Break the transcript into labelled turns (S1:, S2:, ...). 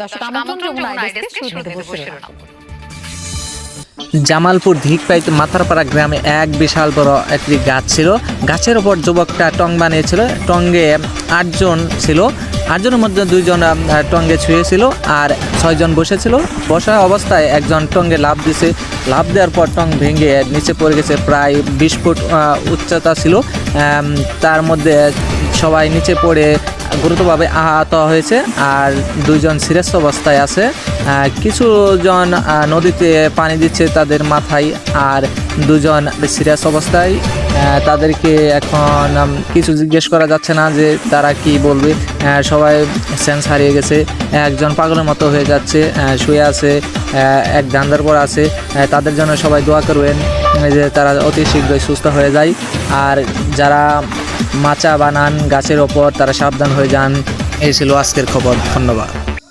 S1: দর্শক আমন্ত্রণ যমুনা
S2: জামালপুর ধিকপাইত মাথারপাড়া গ্রামে এক বিশাল বড় একটি গাছ ছিল। গাছের ওপর যুবকটা টং বানিয়েছিল। টঙ্গে আটজন ছিল। আটজনের মধ্যে দুইজন টঙ্গে ছুঁয়েছিল আর ছয়জন বসেছিল। বসা অবস্থায় একজন টঙ্গে লাভ দিছে। লাভ দেওয়ার পর টং ভেঙে নিচে পড়ে গেছে। প্রায় বিশ ফুট আহ, উচ্চতা ছিল। তার মধ্যে সবাই নিচে পড়ে গুরুতরভাবে আহত হয়েছে আর দুইজন সিরিয়াস অবস্থায় আছে। কিছুজন নদীতে পানি দিচ্ছে তাদের মাথায় আর দুজন সিরিয়াস অবস্থায়। তাদেরকে এখন কিছু জিজ্ঞেস করা যাচ্ছে না যে তারা কি বলবে। সবাই সেন্স হারিয়ে গেছে। একজন পাগলের মতো হয়ে যাচ্ছে শুয়ে আছে এক ধান্দার পর আছে। তাদের জন্য সবাই দোয়া করবেন যে তারা অতি শীঘ্রই সুস্থ হয়ে যায়। আর যারা মাচা বানান গাছের ওপর তারা সাবধান হয়ে যান। এই ছিল আজকের খবর ধন্যবাদ।